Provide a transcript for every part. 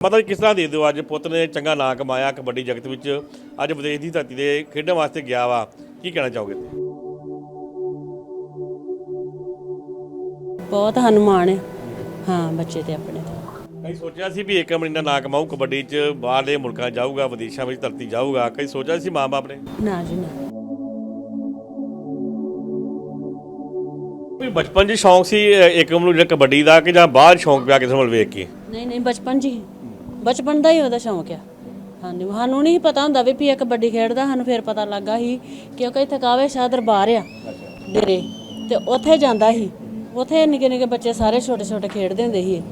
ਮਤਲਬ ਕਿਸ ਤਰ੍ਹਾਂ ਦੇ ਦਿਓ? ਅੱਜ ਪੁੱਤ ਨੇ ਚੰਗਾ ਨਾਂ ਕਮਾਇਆ ਕਬੱਡੀ ਜਗਤ ਵਿੱਚ ਅੱਜ ਵਿਦੇਸ਼ ਦੀ ਧਰਤੀ ਤੇ ਖੇਡਣ ਵਾਸਤੇ ਗਿਆ ਵਾ। ਕੀ ਕਹਿਣਾ ਚਾਹੋਗੇ? ਬਹੁਤ ਹਨੂਮਾਨ ਹੈ। ਹਾਂ ਬੱਚੇ ਤੇ ਆਪਣੇ ਤੇ। ਕਈ ਸੋਚਿਆ ਸੀ ਵੀ ਇੱਕ ਮਹੀਨਾ ਨਾਂ ਕਮਾਊ ਕਬੱਡੀ 'ਚ ਬਾਹਰਲੇ ਮੁਲਕਾਂ ਜਾਊਗਾ ਵਿਦੇਸ਼ਾਂ ਵਿੱਚ ਧਰਤੀ ਜਾਊਗਾ। ਕਈ ਸੋਚਿਆ ਸੀ ਮਾਂ-ਬਾਪ ਨੇ? ਨਾ ਜੀ ਨਾ। ਵੀ ਬਚਪਨ 'ਚ ਸ਼ੌਂਕ ਸੀ ਏਕਮ ਨੂੰ ਜਿਹੜਾ ਕਬੱਡੀ ਦਾ ਕਿ ਜਾਂ ਬਾਹਰ ਸ਼ੌਂਕ ਪਿਆ ਕਿਸੇ ਵੱਲ ਵੇਖ ਕੇ? ਨਹੀਂ ਨਹੀਂ ਬਚਪਨ ਜੀ ਬਚਪਨ ਦਾ ਹੀ ਉਹਦਾ ਸ਼ੌਂਕ ਆ। ਹਾਂਜੀ ਸਾਨੂੰ ਨਹੀਂ ਪਤਾ ਹੁੰਦਾ ਵੀ ਇਹ ਕਬੱਡੀ ਖੇਡਦਾ ਸਾਨੂੰ ਫਿਰ ਪਤਾ ਲੱਗਾ ਸੀ ਕਿਉਂਕਿ ਥਕਾਵੇ ਸ਼ਾਹ ਦਰਬਾਰ ਆ ਡੇਰੇ ਤੇ ਉੱਥੇ ਜਾਂਦਾ ਸੀ। ਉੱਥੇ ਨਿੱਕੇ ਨਿੱਕੇ ਬੱਚੇ ਸਾਰੇ ਛੋਟੇ ਛੋਟੇ ਖੇਡਦੇ ਹੁੰਦੇ ਸੀ।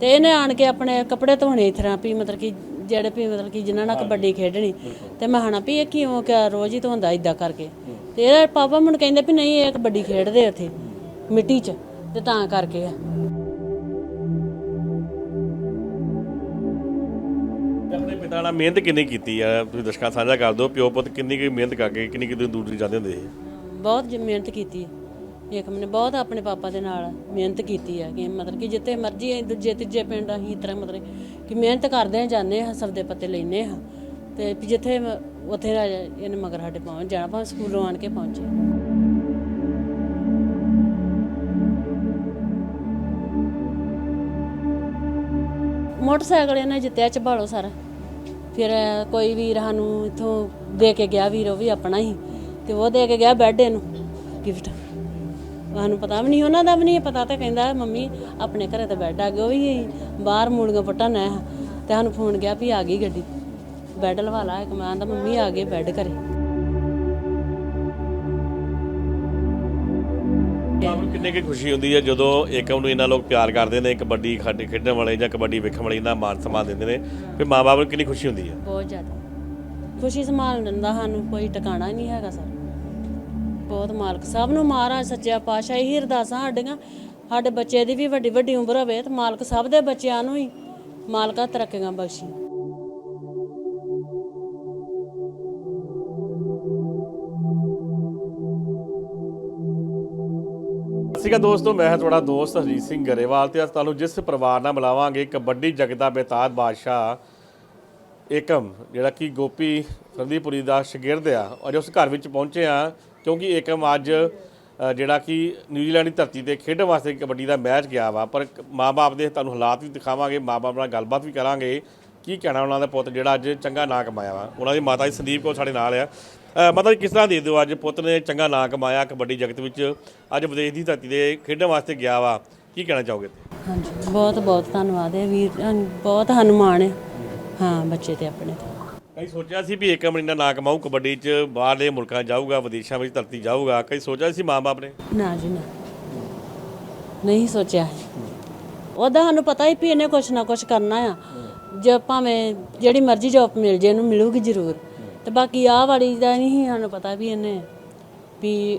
ਤੇ ਇਹਨੇ ਆਣ ਕੇ ਆਪਣੇ ਕੱਪੜੇ ਧੋਣੇ ਇਸ ਤਰ੍ਹਾਂ ਵੀ ਮਤਲਬ ਕਿ ਜਿਹੜੇ ਵੀ ਮਤਲਬ ਕਿ ਜਿਨ੍ਹਾਂ ਨਾਲ ਕਬੱਡੀ ਖੇਡਣੀ ਤੇ ਮੈਂ ਹਣਾ ਵੀ ਇਹ ਕਿਉਂ ਕਿ ਰੋਜ਼ ਹੀ ਧੋਂਦਾ ਇਦਾਂ ਕਰਕੇ। ਤੇ ਇਹਦੇ ਪਾਪਾ ਮੈਨੂੰ ਕਹਿੰਦੇ ਵੀ ਨਹੀਂ ਇਹ ਕਬੱਡੀ ਖੇਡਦੇ ਉੱਥੇ ਮਿੱਟੀ 'ਚ ਤੇ ਤਾਂ ਕਰਕੇ ਆ। ਨਾਲ ਮਿਹਨਤ ਕਿੰਨੀ ਕੀਤੀ ਆ? ਤੁਸੀਂ ਦਰਸ਼ਕਾਂ ਸਾਂਝਾ ਕਰ ਦਿਓ, ਪਿਓ ਪੁੱਤ ਕਿੰਨੀ ਕੁ ਮਿਹਨਤ ਕਰਕੇ ਕਿੰਨੀ ਕਿਤੇ ਦੂਰ ਦੂਰ ਜਾਂਦੇ ਹੁੰਦੇ ਸੀ? ਬਹੁਤ ਜ- ਮਿਹਨਤ ਕੀਤੀ। ਹੈ ਇੱਕ ਮੈਨੇ ਬਹੁਤ ਆਪਣੇ ਪਾਪਾ ਦੇ ਨਾਲ ਮਿਹਨਤ ਕੀਤੀ ਹੈ ਕਿ ਮਤਲਬ ਕਿ ਜਿੱਥੇ ਮਰਜ਼ੀ ਅਸੀਂ ਦੂਜੇ, ਤੀਜੇ ਪਿੰਡ ਅਸੀਂ ਇਸ ਤਰ੍ਹਾਂ ਮਤਲਬ ਕਿ ਮਿਹਨਤ ਕਰਦੇ ਹਾਂ, ਜਾਂਦੇ ਹਾਂ ਸਭ ਦੇ ਪੱਤੇ ਲੈਨੇ ਹਾਂ। ਤੇ ਵੀ ਜਿੱਥੇ ਮ- ਉੱਥੇ ਰਾਜਾ ਇਹਨੇ ਮਗਰ ਸਾਡੇ ਪਹੁੰਚ ਜਾਣਾ ਭਾਵੇਂ ਸਕੂਲੋਂ ਆਣ ਕੇ ਪਹੁੰਚੇ। ਮੋਟਰਸਾਈਕਲ ਇਹਨੇ ਜਿੱਤਿਆ ਚਬਾਲੋ ਸਾਰਾ। ਫਿਰ ਕੋਈ ਵੀਰ ਸਾਨੂੰ ਇਥੋਂ ਦੇ ਕੇ ਗਿਆ, ਵੀਰ ਉਹ ਵੀ ਆਪਣਾ ਹੀ, ਤੇ ਉਹ ਦੇ ਕੇ ਗਿਆ ਬੈੱਡ ਇਹਨੂੰ, ਗਿਫਟ। ਸਾਨੂੰ ਪਤਾ ਵੀ ਨਹੀਂ, ਉਹਨਾਂ ਦਾ ਵੀ ਨਹੀਂ ਪਤਾ ਤੇ ਕਹਿੰਦਾ, ਮੰਮੀ, ਆਪਣੇ ਘਰੇ ਤਾਂ ਬੈੱਡ ਆ ਗਿਆ ਉਹ ਵੀ ਬਾਹਰ ਮੂਲੀਆਂ ਪੁੱਟਾਂ ਨਾ ਤੇ ਸਾਨੂੰ ਫੋਨ ਗਿਆ ਵੀ ਆ ਗਈ ਗੱਡੀ। ਬੈੱਡ ਲਵਾ ਲਾ, ਇੱਕ ਮੈਂ ਆਂਦਾ ਮੰਮੀ, ਆ ਗਏ ਬੈੱਡ ਘਰੇ। ਕਿੰਨੇ ਕੀ ਖੁਸ਼ੀ ਹੁੰਦੀ ਹੈ ਜਦੋਂ ਏਕਮ ਨੂੰ ਇੰਨਾ ਲੋਕ ਪਿਆਰ ਕਰਦੇ ਨੇ, ਕਬੱਡੀ ਖੇਡਣ ਵਾਲੇ ਜਾਂ ਕਬੱਡੀ ਵੇਖਣ ਵਾਲੇ ਇੰਨਾ ਮਾਨ ਸਨਮਾਨ ਦਿੰਦੇ ਨੇ, ਫਿਰ ਮਾਪੇ ਨੂੰ ਕਿੰਨੀ ਖੁਸ਼ੀ ਹੁੰਦੀ ਹੈ? ਬਹੁਤ ਜ਼ਿਆਦਾ। ਖੁਸ਼ੀ ਸੰਭਾਲਣ ਦਾ ਸਾਨੂੰ, ਕੋਈ ਟਿਕਾਣਾ ਨਹੀਂ ਹੈਗਾ ਸਰ। ਬਹੁਤ ਮਾਲਕ, ਸਭ ਨੂੰ ਮਹਾਰਾਜ ਸੱਚਿਆ ਪਾਤਸ਼ਾਹ ਇਹੀ ਅਰਦਾਸਾਂ ਸਾਡੀਆਂ। ਸਾਡੇ ਬੱਚੇ ਦੀ ਵੀ ਵੱਡੀ ਵੱਡੀ ਉਮਰ ਹੋਵੇ ਤੇ ਮਾਲਕ ਸਭ ਦੇ ਬੱਚਿਆਂ ਨੂੰ ਹੀ ਮਾਲਕਾ ਤਰੱਕੀਆਂ ਬਖਸ਼ੀ। ਸ਼੍ਰੀ ਅਕਾਲ ਦੋਸਤੋ, ਮੈਂ ਹਾਂ ਤੁਹਾਡਾ ਦੋਸਤ ਹਰਜੀਤ ਸਿੰਘ ਗਰੇਵਾਲ ਤੇ ਅੱਜ ਤੁਹਾਨੂੰ ਜਿਸ ਪਰਿਵਾਰ ਨਾਲ ਮਿਲਾਵਾਂਗੇ, ਕਬੱਡੀ ਜਗਦਾ ਬੇਤਾਜ ਬਾਦਸ਼ਾਹ ਏਕਮ, ਜਿਹੜਾ ਕਿ ਗੋਪੀ ਸੰਦੀਪੁਰੀ ਦਾ ਸ਼ਾਗਿਰਦ ਆ ਔਰ ਉਸ ਘਰ ਵਿੱਚ ਪਹੁੰਚੇ ਆ ਕਿਉਂਕਿ ਏਕਮ ਅੱਜ ਜਿਹੜਾ ਕਿ ਨਿਊਜ਼ੀਲੈਂਡ ਦੀ ਧਰਤੀ ਤੇ ਖੇਡਣ ਵਾਸਤੇ ਕਬੱਡੀ ਦਾ ਮੈਚ ਗਿਆ ਵਾ, ਪਰ ਮਾਪੇ ਦੇ ਤੁਹਾਨੂੰ ਹਾਲਾਤ ਵੀ ਦਿਖਾਵਾਂਗੇ ਮਾਪੇ ਨਾਲ ਗੱਲਬਾਤ ਵੀ ਕਰਾਂਗੇ, ਕੀ ਕਹਿਣਾ ਉਹਨਾਂ ਦਾ ਪੁੱਤ ਜਿਹੜਾ ਅੱਜ ਚੰਗਾ ਨਾਂ ਕਮਾਇਆ ਵਾ, ਉਹਨਾਂ ਦੀ ਮਾਤਾ ਜੀ ਸੰਦੀਪ ਕੋ ਸਾਡੇ ਨਾਲ ਆ। ਮਤਲਬ ਕਿਸ ਤਰ੍ਹਾਂ ਦੇ ਦਿਓ ਅੱਜ ਪੁੱਤ ਨੇ ਚੰਗਾ ਨਾਂ ਕਮਾਇਆ ਕਬੱਡੀ ਜਗਤ ਵਿੱਚ ਅੱਜ ਵਿਦੇਸ਼ ਦੀ ਧਰਤੀ ਤੇ ਖੇਡਣ ਵਾਸਤੇ ਗਿਆ ਵਾ? ਕੀ ਕਹਿਣਾ ਚਾਹੋਗੇ ਹਾਂਜੀ ਬਹੁਤ ਬਹੁਤ ਧੰਨਵਾਦ ਹੈ ਵੀਰ ਬਹੁਤ ਹਨੂਮਾਨ ਹੈ। ਹਾਂ ਬੱਚੇ ਤੇ ਆਪਣੇ ਤੇ। ਕਈ ਸੋਚਿਆ ਸੀ ਵੀ ਇੱਕ ਮਹੀਨਾ ਨਾਂ ਕਮਾਊ ਕਬੱਡੀ 'ਚ ਬਾਹਰਲੇ ਮੁਲਕਾਂ ਜਾਊਗਾ ਵਿਦੇਸ਼ਾਂ ਵਿੱਚ ਧਰਤੀ ਜਾਊਗਾ। ਕਈ ਸੋਚਿਆ ਸੀ ਮਾਂ-ਬਾਪ ਨੇ? ਨਾ ਜੀ ਨਾ। ਨਹੀਂ ਸੋਚਿਆ ਉਹਦਾ ਸਾਨੂੰ ਪਤਾ ਹੀ ਵੀ ਇਹਨੇ ਕੁਛ ਨਾ ਕੁਛ ਕਰਨਾ ਆ। ਜੇ ਭਾਵੇਂ ਜਿਹੜੀ ਮਰਜ਼ੀ ਜੋਬ ਮਿਲ ਜੇ ਇਹਨੂੰ ਮਿਲੂਗੀ ਜ਼ਰੂਰ। ਤੇ ਬਾਕੀ ਆਹ ਵਾਲੀ ਦਾ ਨਹੀਂ ਸੀ ਸਾਨੂੰ ਪਤਾ ਵੀ ਇਹਨੇ ਵੀ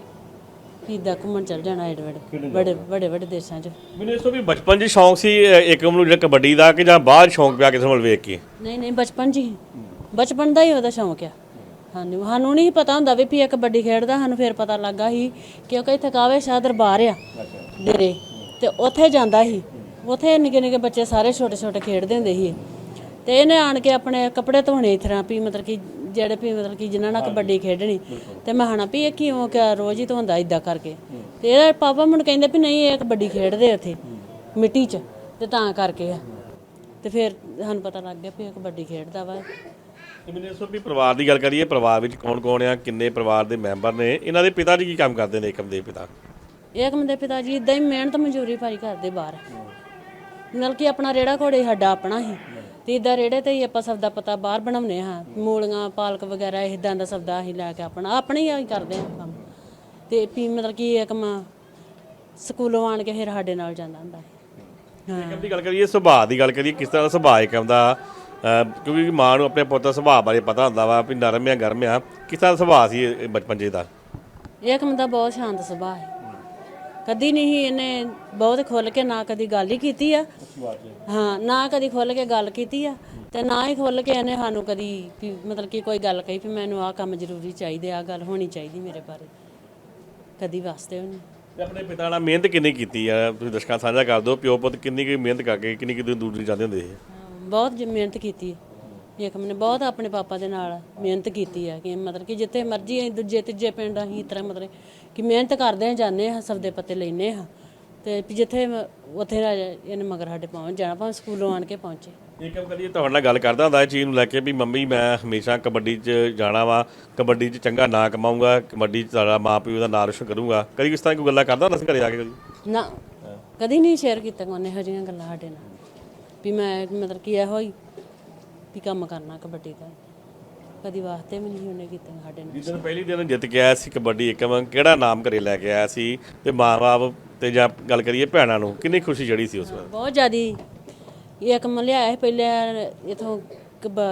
ਕਿੱਦਾਂ ਘੁੰਮਣ ਚੱਲ ਜਾਣਾ ਏਡ ਵੱਡੇ ਵੱਡੇ ਵੱਡੇ ਦੇਸ਼ਾਂ 'ਚ। ਮੈਨੂੰ ਇਸ ਤੋਂ ਵੀ ਬਚਪਨ 'ਚ ਸ਼ੌਂਕ ਸੀ ਏਕਮ ਨੂੰ ਜਿਹੜਾ ਕਬੱਡੀ ਦਾ ਕਿ ਜਾਂ ਬਾਹਰ ਸ਼ੌਂਕ ਪਿਆ ਕਿਸੇ ਵੱਲ ਵੇਖ ਕੇ। ਨਹੀਂ ਨਹੀਂ ਬਚਪਨ 'ਚ ਹੀ। ਬਚਪਨ ਦਾ ਹੀ ਉਹਦਾ ਸ਼ੌਂਕ ਆ। ਹਾਂਜੀ ਸਾਨੂੰ ਨਹੀਂ ਪਤਾ ਹੁੰਦਾ ਵੀ ਇਹ ਕਬੱਡੀ ਖੇਡਦਾ ਸਾਨੂੰ ਫਿਰ ਪਤਾ ਲੱਗਾ ਸੀ ਕਿਉਂਕਿ ਥਕਾਵੇ ਸ਼ਾਹ ਦਰਬਾਰ ਆ ਡੇਰੇ। ਤੇ ਉੱਥੇ ਜਾਂਦਾ ਸੀ। ਉੱਥੇ ਨਿੱਕੇ ਨਿੱਕੇ ਬੱਚੇ ਸਾਰੇ ਛੋਟੇ ਛੋਟੇ ਖੇਡਦੇ ਹੁੰਦੇ ਸੀ। ਤੇ ਇਹਨੇ ਆਣ ਕੇ ਆਪਣੇ ਕੱਪੜੇ ਧੋਣੇ ਤਰ੍ਹਾਂ ਵੀ ਮਤਲਬ ਕਿ ਜਿਹੜੇ ਵੀ ਮਤਲਬ ਕਿ ਜਿਨ੍ਹਾਂ ਨਾਲ ਕਬੱਡੀ ਖੇਡਣੀ ਤੇ ਮੈਂ ਹਣਾ ਵੀ ਇਹ ਕਿਉਂ ਕਿ ਰੋਜ਼ ਹੀ ਧੋਂਦਾ ਇਦਾਂ ਕਰਕੇ। ਤੇ ਇਹਦੇ ਪਾਪਾ ਮੈਨੂੰ ਕਹਿੰਦੇ ਵੀ ਨਹੀਂ ਇਹ ਕਬੱਡੀ ਖੇਡਦੇ ਉੱਥੇ ਮਿੱਟੀ 'ਚ ਤੇ ਤਾਂ ਕਰਕੇ ਆ। ਤੇ ਫਿਰ ਸਾਨੂੰ ਪਤਾ ਲੱਗ ਗਿਆ ਵੀ ਇਹ ਕਬੱਡੀ ਖੇਡਦਾ ਵਾ। ਤੇ ਮੈਨੂੰ ਤੋਂ ਵੀ ਪਰਿਵਾਰ ਦੀ ਗੱਲ ਕਰੀਏ ਪਰਿਵਾਰ ਵਿੱਚ ਕੌਣ-ਕੌਣ ਆ ਕਿੰਨੇ ਪਰਿਵਾਰ ਦੇ ਮੈਂਬਰ ਨੇ? ਇਹਨਾਂ ਦੇ ਪਿਤਾ ਜੀ ਕੀ ਕੰਮ ਕਰਦੇ ਨੇ ਏਕਮ ਦੇ ਪਿਤਾ? ਏਕਮ ਦੇ ਪਿਤਾ ਜੀ ਇਦਾਂ ਹੀ ਮਿਹਨਤ ਮਜ਼ਦੂਰੀ ਭਾਈ ਕਰਦੇ ਬਾਹਰ। ਨਾਲ ਕਿ ਆਪਣਾ ਰੇੜਾ ਘੋੜੇ ਸਾਡਾ ਆਪਣਾ ਹੀ। ਤੇ ਇਦਾਂ ਰੇੜੇ ਤੇ ਹੀ ਆਪਾਂ ਸਬਦਾ ਪਤਾ ਬਾਹਰ ਬਣਾਉਨੇ ਹਾਂ। ਮੂਲੀਆਂ ਪਾਲਕ ਵਗੈਰਾ ਇਦਾਂ ਦਾ ਸਬਦਾ ਅਸੀਂ ਲੈ ਕੇ ਆਪਣਾ ਆਪਣੇ ਹੀ ਕਰਦੇ ਹਾਂ ਕੰਮ। ਤੇ ਵੀ ਮਤਲਬ ਕਿ ਏਕਮ ਸਕੂਲੋਂ ਆਣ ਕੇ ਫਿਰ ਸਾਡੇ ਨਾਲ ਜਾਂਦਾ ਹੁੰਦਾ ਹਾਂ। ਏਕਮ ਦੀ ਗੱਲ ਕਰੀਏ ਸੁਭਾਅ ਦੀ ਗੱਲ ਕਰੀਏ ਕਿਸ ਤਰ੍ਹਾਂ ਦਾ ਸੁਭਾਅ ਏਕਮ ਦਾ ਕਿਉਂਕਿ ਮਾਂ ਨੂੰ ਆਪਣੇ ਪੁੱਤ ਦਾ ਸੁਭਾਅ ਬਾਰੇ ਪਤਾ ਹੁੰਦਾ ਵਾ ਵੀ ਨਰਮ ਆ ਗਰਮ ਆ। ਕਿਸ ਤਰ੍ਹਾਂ ਦਾ ਸੁਭਾਅ ਸੀ ਇਹ ਬਚਪਨ 'ਚ ਇਹਦਾ? ਏਕਮ ਦਾ ਬਹੁਤ ਸ਼ਾਂਤ ਸੁਭਾਅ ਹੈ। ਕਦੀ ਨਹੀਂ ਇਹਨੇ ਬਹੁਤ ਖੁੱਲ ਕੇ ਨਾ ਕਦੀ ਗੱਲ ਹੀ ਕੀਤੀ ਆ। ਹਾਂ ਨਾ ਕਦੀ ਖੁੱਲ ਕੇ ਗੱਲ ਕੀਤੀ ਆ ਤੇ ਨਾ ਹੀ ਖੁੱਲ ਕੇ ਇਹਨੇ ਸਾਨੂੰ ਕਦੀ ਵੀ ਮਤਲਬ ਕਿ ਕੋਈ ਗੱਲ ਕਹੀ ਵੀ ਮੈਨੂੰ ਆਹ ਕੰਮ ਜ਼ਰੂਰੀ ਚਾਹੀਦੇ ਆ ਗੱਲ ਹੋਣੀ ਚਾਹੀਦੀ ਮੇਰੇ ਬਾਰੇ। ਕਦੀ ਵਾਸਤੇ ਤੇ ਆਪਣੇ ਪਿਤਾ ਨਾਲ ਮਿਹਨਤ ਕਿੰਨੀ ਕੀਤੀ ਆ? ਤੁਸੀਂ ਦਰਸ਼ਕਾਂ ਸਾਂਝਾ ਕਰ ਦਿਓ ਪਿਓ ਪੁੱਤ ਕਿੰਨੀ ਕੁ ਮਿਹਨਤ ਕਰਕੇ ਕਿੰਨੀ ਕੁ ਦੂਰ ਦੂਰ ਜਾਂਦੇ ਹੁੰਦੇ ਸੀ? ਬਹੁਤ ਜ- ਮਿਹਨਤ ਕੀਤੀ। ਹੈ ਏਕਮ ਨੇ ਬਹੁਤ ਆਪਣੇ ਪਾਪਾ ਦੇ ਨਾਲ ਮਿਹਨਤ ਕੀਤੀ ਹੈ ਕਿ ਮਤਲਬ ਕਿ ਜਿੱਥੇ ਮਰਜ਼ੀ ਅਸੀਂ ਦੂਜੇ ਤੀਜੇ ਪਿੰਡ ਅਸੀਂ ਇਸ ਤਰ੍ਹਾਂ ਮਤਲਬ ਕਿ ਮਿਹਨਤ ਕਰਦੇ ਹਾਂ ਜਾਂਦੇ ਹਾਂ ਸਬਦੇ ਪੱਤੇ ਲੈਨੇ ਹਾਂ ਤੇ ਵੀ ਜਿੱਥੇ ਉੱਥੇ ਰਾਜਾ ਇਹਨੇ ਮਗਰ ਸਾਡੇ ਪਹੁੰਚ ਜਾਣਾ ਭਾਵੇਂ ਸਕੂਲੋਂ ਆਣ ਕੇ ਪਹੁੰਚੇ। ਕੰਮ ਕਰੀਏ ਤੁਹਾਡੇ ਨਾਲ ਗੱਲ ਕਰਦਾ ਹੁੰਦਾ ਇਹ ਚੀਜ਼ ਨੂੰ ਲੈ ਕੇ ਵੀ ਮੰਮੀ ਮੈਂ ਹਮੇਸ਼ਾ ਕਬੱਡੀ 'ਚ ਜਾਣਾ ਵਾ ਕਬੱਡੀ 'ਚ ਚੰਗਾ ਨਾਂ ਕਮਾਊਂਗਾ ਕਬੱਡੀ 'ਚ ਸਾਡਾ ਮਾਂ ਪਿਓ ਦਾ ਨਾਂ ਰੋਸ਼ਨ ਕਰੂੰਗਾ। ਕਦੀ ਕਿਸ ਤਰ੍ਹਾਂ ਕੋਈ ਗੱਲਾਂ ਕਰਦਾ ਹੁੰਦਾ ਸੀ ਘਰੇ ਆ ਕੇ ਕਦੀ? ਨਾ ਕਦੀ ਨਹੀਂ ਸ਼ੇਅਰ ਕੀਤਾ ਉਹਨੇ ਇਹੋ ਜਿਹੀਆਂ ਗੱਲਾਂ ਸਾਡੇ ਨਾਲ। ਵੀ ਮੈਂ ਮਤਲਬ ਕਿ ਇਹੋ ਹੀ ਵੀ ਕੰਮ ਕਰਨਾ ਕਬੱਡੀ ਦਾ? ਕਦੀ ਵਾਸਤੇ ਵੀ ਨਹੀਂ ਉਹਨੇ ਕੀਤਾ ਸਾਡੇ ਨਾਲ। ਜਿੱਦਣ ਪਹਿਲੀ ਦਿਨ ਜਿੱਤ ਕੇ ਆਇਆ ਸੀ ਕਬੱਡੀ ਇੱਕਮ ਕਿਹੜਾ ਨਾਮ ਘਰੇ ਲੈ ਕੇ ਆਇਆ ਸੀ? ਤੇ ਮਾਂ-ਬਾਪ ਤੇ ਜਾਂ ਗੱਲ ਕਰੀਏ ਭੈਣਾਂ ਨੂੰ ਕਿੰਨੀ ਖੁਸ਼ੀ ਜੜੀ ਸੀ ਉਸ ਵੇਲੇ ਬਹੁਤ ਜ਼ਿਆਦੀ। ਇੱਕ ਮ ਲਿਆਇਆ ਸੀ ਪਹਿਲੇ ਇਥੋਂ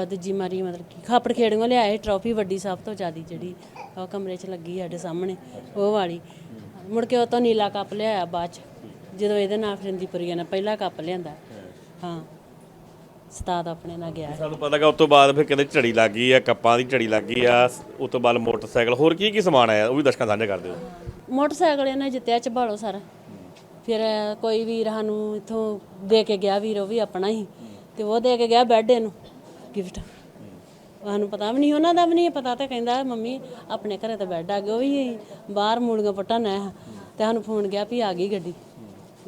ਦੂਜੀ ਮਾਰੀ ਮਤਲਬ ਕਿ ਖਾਪੜ ਖੇੜੋਂ ਲਿਆਇਆ ਸੀ ਟਰੋਫੀ ਵੱਡੀ ਸਭ ਤੋਂ ਜ਼ਿਆਦੀ ਜਿਹੜੀ ਉਹ ਕਮਰੇ 'ਚ ਲੱਗੀ ਸਾਡੇ ਸਾਹਮਣੇ ਉਹ ਵਾਲੀ। ਮੁੜ ਕੇ ਉਹ ਤੋਂ ਨੀਲਾ ਕੱਪ ਲਿਆਇਆ ਬਾਅਦ 'ਚ ਜਦੋਂ ਇਹਦੇ ਨਾਲ ਫਰਿੰਦੀਪੁਰੀਆ ਨੇ ਪਹਿਲਾ ਕੱਪ ਲਿਆਂਦਾ। ਹਾਂ। ਸਤਾਦ ਆਪਣੇ ਨਾਲ ਗਿਆ ਸਾਨੂੰ ਪਤਾ ਲੱਗਾ ਉਸ ਤੋਂ ਬਾਅਦ ਫਿਰ ਕਹਿੰਦੇ ਝੜੀ ਲੱਗ ਗਈ ਆ ਕੱਪਾਂ ਦੀ ਝੜੀ ਲੱਗ ਗਈ ਆ ਉਸ ਤੋਂ ਬਾਅਦ ਮੋਟਰਸਾਈਕਲ ਹੋਰ ਕੀ ਕੀ ਸਮਾਨ ਆਇਆ ਉਹ ਵੀ ਦਰਸ਼ਕਾਂ ਸਾਂਝਾ ਕਰ ਦਿਓ। ਮੋਟਰਸਾਈਕਲ ਇਹਨੇ ਜਿੱਤਿਆ ਚਬਾਲੋ ਸਾਰਾ। ਫਿਰ ਕੋਈ ਵੀਰ ਸਾਨੂੰ ਇਥੋਂ ਦੇ ਕੇ ਗਿਆ ਵੀਰ ਉਹ ਵੀ ਆਪਣਾ ਹੀ ਤੇ ਉਹ ਦੇ ਕੇ ਗਿਆ ਬੈੱਡ ਇਹਨੂੰ ਗਿਫਟ। ਸਾਨੂੰ ਪਤਾ ਵੀ ਨਹੀਂ ਉਹਨਾਂ ਦਾ ਵੀ ਨਹੀਂ ਪਤਾ ਤੇ ਕਹਿੰਦਾ ਮੰਮੀ ਆਪਣੇ ਘਰੇ ਤਾਂ ਬੈੱਡ ਆ ਗਿਆ ਉਹ ਵੀ ਬਾਹਰ ਮੂਲੀਆਂ ਪੱਟਾਂ ਨਾ ਤੇ ਸਾਨੂੰ ਫੋਨ ਗਿਆ ਵੀ ਆ ਗਈ ਗੱਡੀ।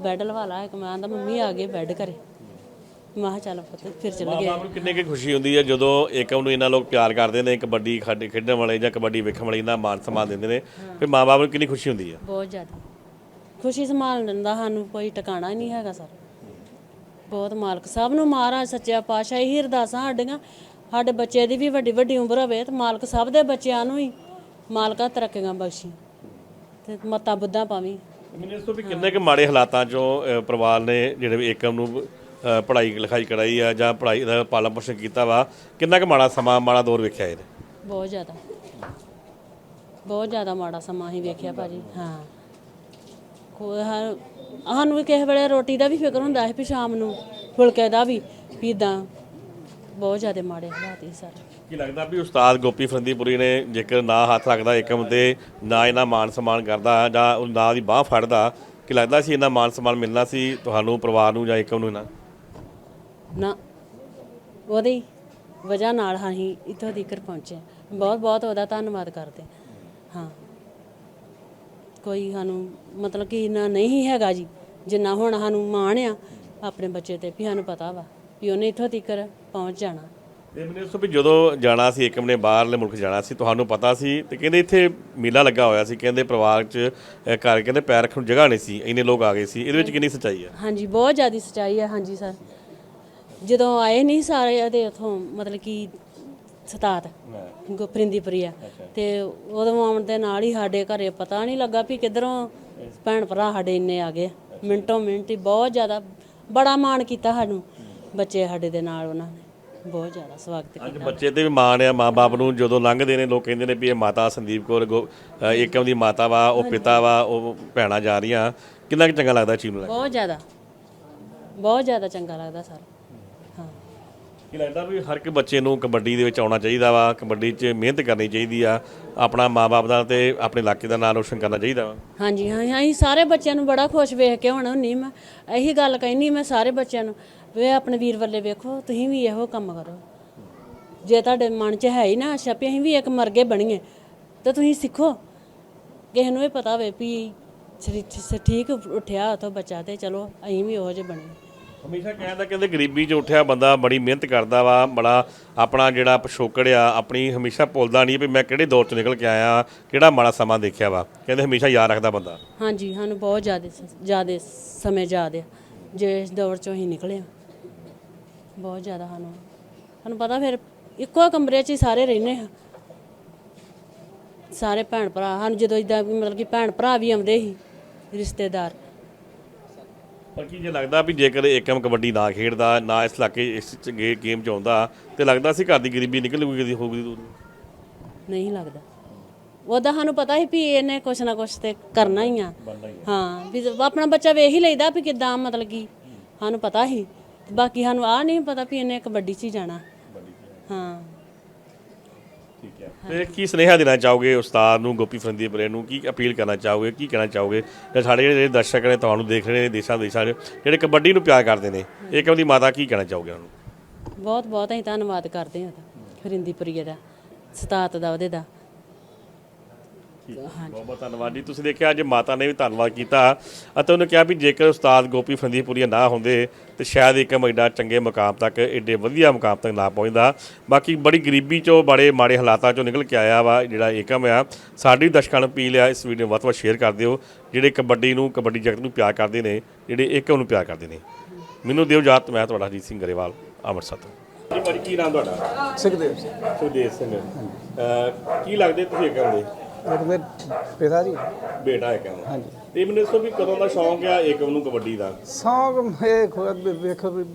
ਬੈੱਡ ਲਵਾ ਲਾ ਇੱਕ ਮੈਂ ਆਂਦਾ ਮੰਮੀ ਆ ਗਏ ਬੈੱਡ ਘਰੇ। ਮੈਂ ਕਿਹਾ ਚੱਲ ਪੁੱਤ ਫਿਰ ਚੱਲ ਗਏ। ਮਾਂ ਨੂੰ ਕਿੰਨੇ ਕੀ ਖੁਸ਼ੀ ਹੁੰਦੀ ਹੈ ਜਦੋਂ ਏਕਮ ਨੂੰ ਇਹਨਾਂ ਲੋਕ ਪਿਆਰ ਕਰਦੇ ਨੇ ਕਬੱਡੀ ਖੇਡ- ਖੇਡਣ ਵਾਲੇ ਜਾਂ ਕਬੱਡੀ ਵੇਖਣ ਵਾਲੇ ਇਹਨਾਂ ਮਾਨ ਸਨਮਾਨ ਦਿੰਦੇ ਨੇ ਫਿਰ ਮਾਂ-ਬਾਪ ਨੂੰ ਕਿੰਨੀ ਖੁਸ਼ੀ ਹੁੰਦੀ ਹੈ ਬਹੁਤ ਜ਼ਿਆਦਾ। ਖੁਸ਼ੀ ਸੰਭਾਲ ਲੈਂਦਾ ਸਾਨੂੰ ਕੋਈ ਟਿਕਾਣਾ ਹੀ ਨਹੀਂ ਹੈਗਾ ਸਰ। ਬਹੁਤ ਮਾਲਕ ਸਭ ਨੂੰ ਮਹਾਰਾਜ ਸੱਚਾ ਪਾਤਸ਼ਾਹ ਇਹੀ ਅਰਦਾਸਾਂ ਸਾਡੀਆਂ। ਸਾਡੇ ਬੱਚੇ ਦੀ ਵੀ ਵੱਡੀ ਵੱਡੀ ਉਮਰ ਹੋਵੇ ਤੇ ਮਾਲਕ ਸਭ ਦੇ ਬੱਚਿਆਂ ਨੂੰ ਹੀ ਮਾਲਕਾ ਤਰੱਕੀਆਂ ਬਖਸ਼ੀ ਤੇ ਮਤਾ ਬੁੱਧਾ ਪਾਵੀ। ਮੈਨੂੰ ਇਸ ਤੋਂ ਵੀ ਕਿੰਨੇ ਕੁ ਮਾੜੇ ਹਾਲਾਤਾਂ ਚੋਂ ਅ, ਪਰਿਵਾਰ ਨੇ ਜਿਹੜੇ ਵੀ ਏਕਮ ਨੂੰ ਪੜ੍ਹਾਈ ਲਿਖਾਈ ਕਰਾਈ ਆ ਜਾਂ ਪੜ੍ਹਾਈ ਦਾ ਪਾਲਣ ਪੋਸ਼ਣ ਕੀਤਾ ਵਾ ਕਿੰਨਾ ਕੁ ਮਾੜਾ ਸਮਾਂ ਮਾੜਾ ਦੌਰ ਵੇਖਿਆ ਇਹਨੇ? ਬਹੁਤ ਜ਼ਿਆਦਾ। ਬਹੁਤ ਜ਼ਿਆਦਾ ਮਾੜਾ ਸਮਾਂ ਹੀ ਵੇਖਿਆ ਭਾਜੀ ਹਾਂ। ਕੋਈ ਹਾ- ਸਾਨੂੰ ਵੀ ਕਿਸੇ ਵੇਲੇ ਰੋਟੀ ਦਾ ਵੀ ਫਿਕਰ ਹੁੰਦਾ ਸੀ ਵੀ ਸ਼ਾਮ ਨੂੰ ਫੁਲਕੇ ਦਾ ਵੀ ਵੀ ਬਹੁਤ ਜ਼ਿਆਦਾ ਮਾੜੇ ਹਾਲਾਤ ਸੀ ਸਾਰੇ। ਕੀ ਲੱਗਦਾ ਵੀ ਉਸਤਾਦ ਗੋਪੀ ਫਰੰਦੀਪੁਰੀ ਨੇ ਜੇਕਰ ਨਾ ਹੱਥ ਰੱਖਦਾ ਏਕਮ ਤੇ ਨਾ ਇਹਨਾਂ ਮਾਨ ਸਨਮਾਨ ਕਰਦਾ ਜਾਂ ਉਹ ਨਾ ਦੀ ਬਾਹ ਫੜਦਾ ਕੀ ਲੱਗਦਾ ਸੀ ਇਹਨਾਂ ਮਾਨ ਸਨਮਾਨ ਮਿਲਣਾ ਸੀ ਤੁਹਾਨੂੰ ਪਰਿਵਾਰ ਨੂੰ ਜਾਂ ਏਕਮ ਨੂੰ ਨਾ ਨਾ ਉਹਦੀ ਵਜ੍ਹਾ ਨਾਲ ਅਸੀਂ ਇੱਥੋਂ ਤੀਕਰ ਪਹੁੰਚੇ ਬਹੁਤ ਬਹੁਤ ਉਹਦਾ ਧੰਨਵਾਦ ਕਰਦੇ ਹਾਂ। ਕੋਈ ਸਾਨੂੰ ਮਤਲਬ ਕਿ ਇੰਨਾ ਨਹੀਂ ਹੈਗਾ ਜੀ ਜਿੰਨਾ ਹੁਣ ਸਾਨੂੰ ਮਾਣ ਆ ਆਪਣੇ ਬੱਚੇ ਤੇ ਵੀ ਸਾਨੂੰ ਪਤਾ ਵਾ ਵੀ ਉਹਨੇ ਇੱਥੋਂ ਤੀਕਰ ਪਹੁੰਚ ਜਾਣਾ। ਮੈਨੂੰ ਵੀ ਜਦੋਂ ਜਾਣਾ ਸੀ ਏਕਮ ਨੇ ਬਾਹਰਲੇ ਮੁਲਕ ਜਾਣਾ ਸੀ ਤੁਹਾਨੂੰ ਪਤਾ ਸੀ ਤੇ ਕਹਿੰਦੇ ਇੱਥੇ ਮੇਲਾ ਲੱਗਾ ਹੋਇਆ ਸੀ ਕਹਿੰਦੇ ਪਰਿਵਾਰ 'ਚ ਘਰ ਕਹਿੰਦੇ ਪੈਰ ਰੱਖਣ ਨੂੰ ਜਗ੍ਹਾ ਨਹੀਂ ਸੀ ਇੰਨੇ ਲੋਕ ਆ ਗਏ ਸੀ। ਇਹਦੇ ਵਿੱਚ ਕਿੰਨੀ ਸੱਚਾਈ ਹੈ ਹਾਂਜੀ ਬਹੁਤ ਜ਼ਿਆਦਾ ਸਚਾਈ ਆ। ਹਾਂਜੀ ਸਰ। ਜਦੋਂ ਆਏ ਨਹੀਂ ਸਾਰੇ ਇਹਦੇ ਉਥੋਂ ਮਤਲਬ ਕਿ ਸਤਾਤ ਗੁਪਰਿੰਦੀਪੁਰੀਆ ਤੇ ਉਦੋਂ ਆਉਣ ਦੇ ਨਾਲ ਹੀ ਸਾਡੇ ਘਰੇ ਪਤਾ ਨਹੀਂ ਲੱਗਾ ਵੀ ਕਿੱਧਰੋਂ ਭੈਣ ਭਰਾ ਸਾਡੇ ਇੰਨੇ ਆ ਗਏ। ਮਿੰਟੋ ਮਿੰਟ ਹੀ ਬਹੁਤ ਜ਼ਿਆਦਾ ਬੜਾ ਮਾਣ ਕੀਤਾ ਸਾਨੂੰ। ਬੱਚੇ ਸਾਡੇ ਦੇ ਨਾਲ ਉਹਨਾਂ ਨੇ ਬਹੁਤ ਜ਼ਿਆਦਾ ਸਵਾਗਤ ਕੀਤਾ। ਅੱਜ ਬੱਚੇ ਤੇ ਵੀ ਮਾਣ ਆ ਮਾਂ-ਬਾਪ ਨੂੰ ਜਦੋਂ ਲੰਘਦੇ ਨੇ ਲੋਕ ਕਹਿੰਦੇ ਨੇ ਵੀ ਇਹ ਮਾਤਾ ਸੰਦੀਪ ਕੌਰ ਏਕਮ ਦੀ ਮਾਤਾ ਵਾ ਉਹ ਪਿਤਾ ਵਾ ਉਹ ਭੈਣਾਂ ਜਾ ਰਹੀਆਂ। ਕਿੰਨਾ ਚੰਗਾ ਲੱਗਦਾ ਚੀਜ਼ ਨੂੰ? ਬਹੁਤ ਜ਼ਿਆਦਾ। ਬਹੁਤ ਜ਼ਿਆਦਾ ਚੰਗਾ ਲੱਗਦਾ ਸਰ। ਕੀ ਲੱਗਦਾ ਵੀ ਹਰ ਇੱਕ ਬੱਚੇ ਨੂੰ ਕਬੱਡੀ ਦੇ ਵਿੱਚ ਆਉਣਾ ਚਾਹੀਦਾ ਵਾ, ਕਬੱਡੀ 'ਚ ਮਿਹਨਤ ਕਰਨੀ ਚਾਹੀਦੀ ਆ, ਆਪਣਾ ਮਾਂ-ਬਾਪ ਦਾ ਤੇ ਆਪਣੇ ਇਲਾਕੇ ਦਾ ਨਾਮ ਰੋਸ਼ਨ ਕਰਨਾ ਚਾਹੀਦਾ ਵਾ। ਹਾਂਜੀ ਹਾਂ ਅਸੀਂ ਸਾਰੇ ਬੱਚਿਆਂ ਨੂੰ ਬੜਾ ਖੁਸ਼ ਵੇਖ ਕੇ ਹੁਣ ਹੁੰਨੀ ਮੈਂ, ਇਹੀ ਗੱਲ ਕਹਿਨੀ ਮੈਂ ਸਾਰੇ ਬੱਚਿਆਂ ਨੂੰ, ਵੇ ਆਪਣੇ ਵੀਰ ਵੱਲੇ ਵੇਖੋ, ਤੁਸੀਂ ਵੀ ਇਹੋ ਕੰਮ ਕਰੋ। ਜੇ ਤੁਹਾਡੇ ਮਨ 'ਚ ਹੈ ਹੀ ਨਾ ਆਸ਼ਾ ਵੀ ਅਸੀਂ ਵੀ ਇੱਕ ਮਰਗੇ ਬਣੀਏ, ਤਾਂ ਤੁਸੀਂ ਸਿੱਖੋ। ਕਿਸੇ ਨੂੰ ਇਹ ਪਤਾ ਹੋਵੇ ਵੀ ਠੀਕ ਉੱਠਿਆ, ਉਥੋਂ ਬੱਚਾ ਤੇ ਚਲੋ ਅਸੀਂ ਵੀ ਉਹੋ ਜਿਹੇ ਬਣੇ ਹਮੇਸ਼ਾ ਕਹਿੰਦਾ ਕਹਿੰਦੇ ਗਰੀਬੀ 'ਚ ਉੱਠਿਆ ਬੰਦਾ ਬੜੀ ਮਿਹਨਤ ਕਰਦਾ ਵਾ, ਬੜਾ ਆਪਣਾ ਜਿਹੜਾ ਪਿਛੋਕੜ ਆ, ਆਪਣੀ ਹਮੇਸ਼ਾ ਭੁੱਲਦਾ ਨਹੀਂ ਵੀ ਮੈਂ ਕਿਹੜੇ ਦੌਰ 'ਚ ਨਿਕਲ ਕੇ ਆਇਆ, ਕਿਹੜਾ ਮਾੜਾ ਸਮਾਂ ਦੇਖਿਆ ਵਾ। ਕਹਿੰਦੇ ਹਮੇਸ਼ਾ ਯਾਦ ਰੱਖਦਾ ਬੰਦਾ। ਹਾਂਜੀ, ਸਾਨੂੰ ਬਹੁਤ ਜ਼ਿਆਦਾ ਜ਼ਿਆਦਾ ਸਮੇਂ ਯਾਦ ਆ, ਜੇ ਇਸ ਦੌਰ ਚੋਂ ਅਸੀਂ ਨਿਕਲੇ ਆ। ਬਹੁਤ ਜ਼ਿਆਦਾ ਸਾਨੂੰ ਸਾਨੂੰ ਪਤਾ ਫਿਰ ਇੱਕੋ ਕਮਰੇ 'ਚ ਹੀ ਸਾਰੇ ਰਹਿੰਦੇ ਹਾਂ ਸਾਰੇ ਭੈਣ ਭਰਾ, ਸਾਨੂੰ ਜਦੋਂ ਇਦਾਂ ਮਤਲਬ ਕਿ ਭੈਣ ਭਰਾ ਵੀ ਆਉਂਦੇ ਸੀ, ਰਿਸ਼ਤੇਦਾਰ। ਪਰ ਕੀ ਜੇ ਲੱਗਦਾ ਵੀ ਜੇਕਰ ਏਕਮ ਕਬੱਡੀ ਨਾ ਖੇਡਦਾ ਨਾ ਇਸ ਇਲਾਕੇ ਇਸ ਚ ਗੇ- ਗੇਮ 'ਚ ਆਉਂਦਾ ਤੇ ਲੱਗਦਾ ਸੀ ਘਰ ਦੀ ਗਰੀਬੀ ਨਿਕਲੂਗੀ ਕਦੀ ਹੋਊਗੀ ਦੂਰ ਨਹੀਂ ਲੱਗਦਾ। ਉਹਦਾ ਸਾਨੂੰ ਪਤਾ ਸੀ ਵੀ ਇਹਨੇ ਕੁਛ ਨਾ ਕੁਛ ਤੇ ਕਰਨਾ ਹੀ ਆ। ਹਾਂ ਵੀ ਆਪਣਾ ਬੱਚਾ ਵੇਖ ਹੀ ਲਈਦਾ ਵੀ ਕਿਦਾਂ ਮਤਲਬ ਕਿ ਸਾਨੂੰ ਪਤਾ ਸੀ। ਤੇ ਬਾਕੀ ਸਾਨੂੰ ਆ ਨਹੀਂ ਪਤਾ ਵੀ ਇਹਨੇ ਕਬੱਡੀ 'ਚ ਹੀ ਜਾਣਾ। ਹਾਂ ਹੈ। ਤੇ ਕੀ ਸੁਨੇਹਾ ਦੇਣਾ ਚਾਹੋਗੇ ਉਸਤਾਦ ਨੂੰ, ਗੋਪੀ ਫਰੰਦੀਪੁਰੇ ਨੂੰ? ਕੀ ਅਪੀਲ ਕਰਨਾ ਚਾਹੋਗੇ? ਕੀ ਕਹਿਣਾ ਚਾਹੋਗੇ? ਜਾਂ ਸਾਡੇ ਜਿਹੜੇ ਦਰਸ਼ਕ ਨੇ ਤੁਹਾਨੂੰ ਦੇਖ ਰਹੇ ਨੇ, ਦੇਸ਼ਾਂ ਵਿਦੇਸ਼ਾਂ 'ਚ ਜਿਹੜੇ ਕਬੱਡੀ ਨੂੰ ਪਿਆਰ ਕਰਦੇ ਨੇ ਏਕਮ ਦੀ ਮਾਤਾ ਕੀ ਕਹਿਣਾ ਚਾਹੋਗੇ ਉਹਨਾਂ ਨੂੰ? ਬਹੁਤ ਬਹੁਤ ਅਸੀਂ ਧੰਨਵਾਦ ਕਰਦੇ ਹਾਂ ਉਹਦਾ ਫਰਿੰਦੀਪੁਰੀਏ ਦਾ, ਸਤਾਤ ਦਾ, ਉਹਦੇ ਦਾ। ਬਹੁਤ ਬਹੁਤ ਧੰਨਵਾਦ ਜੀ। ਤੁਸੀਂ ਦੇਖਿਆ ਅੱਜ ਮਾਤਾ ਨੇ ਵੀ ਧੰਨਵਾਦ ਕੀਤਾ ਅਤੇ ਉਹਨੇ ਕਿਹਾ ਵੀ ਜੇਕਰ ਉਸਤਾਦ ਗੋਪੀ ਫੰਦੀਪੁਰੀਆ ਨਾ ਹੁੰਦੇ ਤੇ ਸ਼ਾਇਦ ਇੱਕ ਐਡਾ ਚੰਗੇ ਮੁਕਾਮ ਤੱਕ ਏਡੇ ਵਧੀਆ ਮੁਕਾਮ ਤੱਕ ਨਾ ਪਹੁੰਚਦਾ। ਬਾਕੀ ਬੜੀ ਗਰੀਬੀ ਚੋਂ ਬੜੇ ਮਾੜੇ ਹਾਲਾਤਾਂ ਚੋਂ ਨਿਕਲ ਕੇ ਆਇਆ ਵਾ ਜਿਹੜਾ ਏਕਮ ਆ। ਸਾਡੀ ਦਰਸ਼ਕਾਂ ਨੂੰ ਅਪੀਲ ਆ ਇਸ ਵੀਡੀਓ ਨੂੰ ਵੱਧ ਤੋਂ ਵੱਧ ਸ਼ੇਅਰ ਕਰ ਦਿਓ। ਜਿਹੜੇ ਕਬੱਡੀ ਨੂੰ ਕਬੱਡੀ ਜਗਤ ਨੂੰ ਪਿਆਰ ਕਰਦੇ ਨੇ ਜਿਹੜੇ ਏਕਮ ਨੂੰ ਪਿਆਰ ਕਰਦੇ ਨੇ। ਮੈਨੂੰ ਦਿਓ ਜਾਤ ਮੈਂ ਤੁਹਾਡਾ ਹਰਜੀਤ ਸਿੰਘ ਗਰੇਵਾਲ ਅੰਮ੍ਰਿਤਸਰ ਤੋਂ। ਜੀ ਭਾਜੀ ਕੀ ਨਾਮ ਤੁਹਾਡਾ? ਸੁਖਦੇਵ ਸਿੰਘ। ਸੁਦੇਸ਼ ਸਿੰਘ। ਕੀ ਲੱਗਦੇ ਤੁਸੀਂ ਏਕਮ ਦੇ? ਮੇਰੇ ਪਿਤਾ ਜੀ। ਬੇਟਾ ਏਕਮ ਹਾਂਜੀ। ਤੇ ਮੈਨੂੰ ਦੱਸੋ ਵੀ ਕਦੋਂ ਦਾ ਸ਼ੌਂਕ ਆ ਏਕਮ ਨੂੰ ਕਬੱਡੀ ਦਾ? ਸੌਂਗ ਇਹ ਖੁਦ ਵੇਖੋ ਵੀ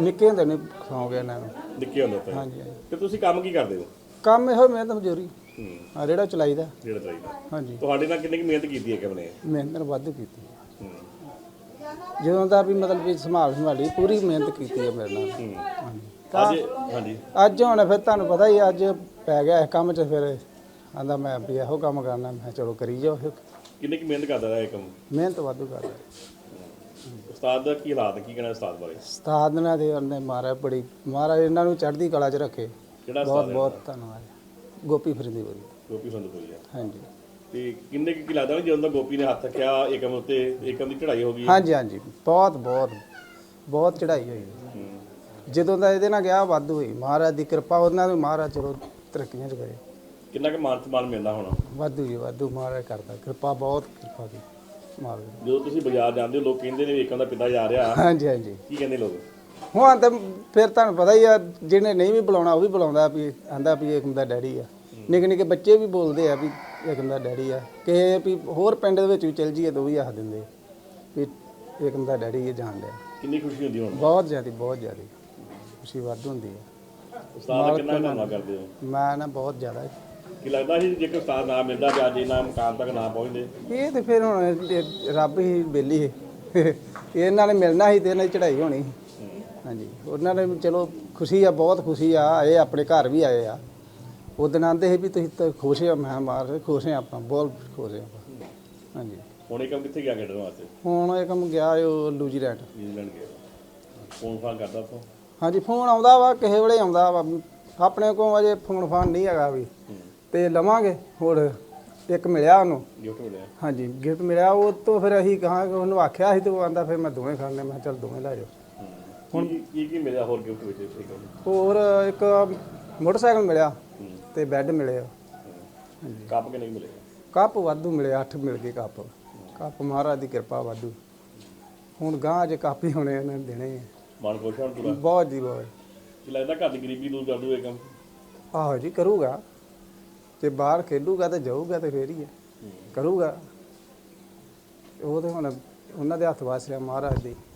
ਨਿੱਕੇ ਹੁੰਦੇ ਨੇ ਸੌਂਗ ਇਹਨਾਂ ਨੂੰ। ਨਿੱਕੇ ਹੁੰਦੇ ਤੋਂ ਹੀ। ਹਾਂਜੀ ਹਾਂਜੀ। ਤੇ ਤੁਸੀਂ ਕੰਮ ਕੀ ਕਰਦੇ ਹੋ? ਕੰਮ ਇਹੋ ਮਿਹਨਤ ਮਜ਼ਦੂਰੀ। ਹੂੰ। ਆ ਰੇੜਾ ਚਲਾਈਦਾ। ਜਿਹੜਾ ਚਾਹੀਦਾ ਹਾਂਜੀ। ਤੁਹਾਡੇ ਨਾਲ ਕਿੰਨੀ ਕੁ ਮਿਹਨਤ ਕੀਤੀ ਏਕਮ ਨੇ ਮਿਹਨਤ ਵਾਧੂ ਕੀਤੀ। ਹੂੰ। ਜਦੋਂ ਦਾ ਵੀ ਮਤਲਬ ਵੀ ਸੰਭਾਲ ਸੰਭਾਲੀ ਪੂਰੀ ਮਿਹਨਤ ਕੀਤੀ ਹੈ ਮੇਰੇ ਨਾਲ। ਹੂੰ। ਹਾਂਜੀ। ਅੱਜ ਹਾਂਜੀ। ਅੱਜ ਹੁਣ ਫਿਰ ਤੁਹਾਨੂੰ ਪਤਾ ਹੀ ਹੈ, ਅੱਜ ਪੈ ਗਿਆ ਇਸ ਕੰਮ 'ਚ ਫਿਰ। ਆਂਦਾ ਮੈਂ ਵੀ ਇਹੋ ਕੰਮ ਕਰਨਾ ਮੈਂ ਕਿਹਾ ਚਲੋ ਕਰੀ ਜਾਓ ਫਿਰ। ਕਿੰਨੀ ਕੁ ਮਿਹਨਤ ਕਰਦਾ ਰਿਹਾ ਏਕਮ ਮਿਹਨਤ ਵਾਧੂ ਕਰਦਾ ਉਸਤਾਦ ਦਾ ਕੀ ਹਾਲਾਤ ਕੀ ਕਹਿਣਾ ਉਸਤਾਦ ਬਾਰੇ? ਉਸਤਾਦ ਨੇ ਦੇ ਉਹਨੇ ਮਾਰਾ ਬੜੀ ਮਹਾਰਾਜ ਇਹਨਾਂ ਨੂੰ ਚੜ੍ਹਦੀ ਕਲਾ 'ਚ ਰੱਖੇ। ਕਿਹੜਾ ਬਹੁਤ ਉਸਤਾਦ ਹੈ ਬਹੁਤ ਧੰਨਵਾਦ। ਗੋਪੀ ਫਰੀਦੀਪੁਰੀ। ਗੋਪੀ ਸੰਧਪੁਰੀ ਆ ਹਾਂਜੀ। ਤੇ ਕਿੰਨੇ ਕੁ ਲੱਗਦਾ ਵੀ ਜਦੋਂ ਦਾ ਗੋਪੀ ਨੇ ਹੱਥ ਰੱਖਿਆ ਏਕਮ ਉੱਤੇ ਏਕਮ ਦੀ ਚੜ੍ਹਾਈ ਹੋ ਗਈ? ਹਾਂਜੀ ਹਾਂਜੀ। ਬਹੁਤ ਬਹੁਤ ਬਹੁਤ ਚੜ੍ਹਾਈ ਹੋਈ। ਹੂੰ। ਜਦੋਂ ਦਾ ਇਹਦੇ ਨਾਲ ਗਿਆ ਵਾਧੂ ਹੋਈ ਮਹਾਰਾਜ ਦੀ ਕਿਰਪਾ ਉਹਨਾਂ ਨੂੰ ਮਹਾਰਾਜ ਚਲੋ ਤਰੱਕੀਆਂ ਚ ਗਏ। ਕਿੰਨਾ ਕੁ ਮਾਨ ਸਨਮਾਨ ਮਿਲਦਾ ਹੁਣ? ਵਾਧੂ ਹੀ ਵਾਧੂ ਮਹਾਰਾਜ ਕਰਦਾ ਕਿਰਪਾ ਬਹੁਤ ਕਿਰਪਾ ਦੀ ਮਹਾਰਾਜ ਦੀ। ਜਦੋਂ ਤੁਸੀਂ ਬਾਜ਼ਾਰ ਜਾਂਦੇ ਹੋ ਲੋਕ ਕਹਿੰਦੇ ਨੇ ਵੀ ਦਾ ਪਿਤਾ ਜਾ ਰਿਹਾ। ਹਾਂਜੀ ਹਾਂਜੀ। ਕੀ ਕਹਿੰਦੇ ਲੋਕ? ਹੁਣ ਤਾਂ ਫਿਰ ਤੁਹਾਨੂੰ ਪਤਾ ਹੀ ਆ ਜਿਹਨੇ ਨਹੀਂ ਵੀ ਬੁਲਾਉਣਾ ਉਹ ਵੀ ਬੁਲਾਉਂਦਾ ਵੀ ਆਂਦਾ ਵੀ ਏਕਮ ਦਾ ਡੈਡੀ ਆ। ਨਿੱਕੇ ਨਿੱਕੇ ਬੱਚੇ ਵੀ ਬੋਲਦੇ ਆ ਵੀ ਏਕਮ ਦਾ ਡੈਡੀ ਆ। ਕਿ ਵੀ ਹੋਰ ਪਿੰਡ ਦੇ ਵਿੱਚ ਵੀ ਚਲ ਜੀਏ ਤਾਂ ਉਹ ਵੀ ਆਖ ਦਿੰਦੇ ਵੀ ਏਕਮ ਦਾ ਡੈਡੀ ਇਹ ਜਾਣ ਲਿਆ ਕਿੰਨੀ ਖੁਸ਼ੀ ਹੁੰਦੀ ਹੁਣ? ਬਹੁਤ ਜ਼ਿਆਦੀ ਬਹੁਤ ਜ਼ਿਆਦੀ। ਖੁਸ਼ੀ ਵਾਧੂ ਹੁੰਦੀ ਹੈ ਉਸਤਾਦ ਦਾ ਕਿੰਨਾ ਧੰਨਵਾਦ। ਕਰਦੇ ਹੋ? ਮੈਂ ਨਾ ਬਹੁਤ ਜ਼ਿਆਦਾ ਕੀ ਲੱਗਦਾ ਸੀ ਜੇਕਰ ਉਸਤਾਦ ਨਾ ਮਿਲਦਾ ਤੇ ਅੱਜ ਇਹਨਾਂ ਮੁਕਾਮ ਤੱਕ ਨਾ ਪਹੁੰਚਦੇ? ਇਹ ਤੇ ਫਿਰ ਹੁਣ ਇਹ ਰੱਬ ਹੀ ਬੇਲੀ ਹੈ ਇਹਨਾਂ ਨੇ ਮਿਲਣਾ ਸੀ ਤੇ ਇਹਨਾਂ ਦੀ ਚੜ੍ਹਾਈ ਹੋਣੀ ਸੀ। ਹਾਂਜੀ। ਉਹਨਾਂ ਨੇ ਵੀ ਚਲੋ ਖੁਸ਼ੀ ਆ ਬਹੁਤ ਖੁਸ਼ੀ ਆ ਇਹ ਆਪਣੇ ਘਰ ਵੀ ਆਏ ਆ। ਉਦੋਂ ਆਂਦੇ ਸੀ ਵੀ ਤੁਸੀਂ ਤਾਂ ਖੁਸ਼ ਆ ਮੈਂ ਮਾਰ ਖੁਸ਼ ਆ ਆਪਾਂ ਬਹੁਤ ਖੁਸ਼ ਆ ਆਪਾਂ। ਹਾਂਜੀ। ਹੁਣ ਏਕਮ ਕਿੱਥੇ ਗਿਆ ਖੇਡਣ ਵਾਸਤੇ? ਹੁਣ ਇਹ ਕੰਮ ਗਿਆ ਉਹ ਨਿਊਜ਼ੀਲੈਂਡ ਨਿਊਜ਼ੀਲੈਂਡ ਗਿਆ। ਫੋਨ ਫਾਨ ਕਰਦਾ ਤੋਂ ਹਾਂਜੀ ਫੋਨ ਆਉਂਦਾ ਵਾ ਕਿਸੇ ਵੇਲੇ ਆਉਂਦਾ ਵਾ। ਆਪਣੇ ਕੋਲ ਅਜੇ ਫੋਨ ਫਾਨ ਨਹੀਂ ਹੈਗਾ ਵੀ। ਤੇ ਲਵਾਂਗੇ ਹੋਰ ਇੱਕ ਮਿਲਿਆ ਉਹਨੂੰ। ਗਿਫਟ ਮਿਲਿਆ? ਹਾਂਜੀ ਗਿਫਟ ਮਿਲਿਆ ਉਹ ਤੋਂ ਫਿਰ ਅਸੀਂ ਕਹਾਂ ਉਹਨੂੰ ਆਖਿਆ ਸੀ ਤੇ ਉਹ ਆਂਦਾ ਫਿਰ ਮੈਂ ਦੋਵੇਂ ਖਾਣੇ ਮੈਂ ਕਿਹਾ ਚੱਲ ਦੋਵੇਂ ਲੈ ਜਾਓ। ਹੁਣ ਕੀ ਕੀ ਮਿਲਿਆ ਹੋਰ ਗਿਫਟ ਵਿੱਚ ਏਕਮ ਹੋਰ ਇੱਕ ਮੋਟਰਸਾਈਕਲ ਮਿਲਿਆ ਤੇ ਬੈੱਡ ਮਿਲੇ ਕੱਪ ਕੁ ਮਿਲੇ? ਕੱਪ ਵਾਧੂ ਮਿਲੇ 8 ਮਿਲ ਗਏ ਕੱਪ। ਕੱਪ ਮਹਾਰਾਜ ਦੀ ਕਿਰਪਾ ਵਾਧੂ। ਹੁਣ ਗਾਂ ਜੇ ਕੱਪ ਹੀ ਹੋਣੇ ਉਹਨਾਂ ਨੇ ਦੇਣੇ ਆ। ਮਨ ਖੁਸ਼ ਹੋਣ ਪੂਰਾ? ਬਹੁਤ ਜੀ ਬਹੁਤ। ਕੀ ਲੱਗਦਾ ਘਰ ਦੀ ਗਰੀਬੀ ਦੂਰ ਕਰ ਦੂ ਏਕਮ ਆਹੋ ਜੀ ਕਰੂਗਾ। ਜੇ ਬਾਹਰ ਖੇਡੂਗਾ ਤੇ ਜਾਊਗਾ ਤੇ ਫੇਰ ਹੀ ਹੈ। ਕਰੂਗਾ। ਉਹ ਤੇ ਹੁਣ ਉਹਨਾਂ ਦੇ ਹੱਥ ਵਾਸਿਆ ਮਹਾਰਾਜ ਦੀ।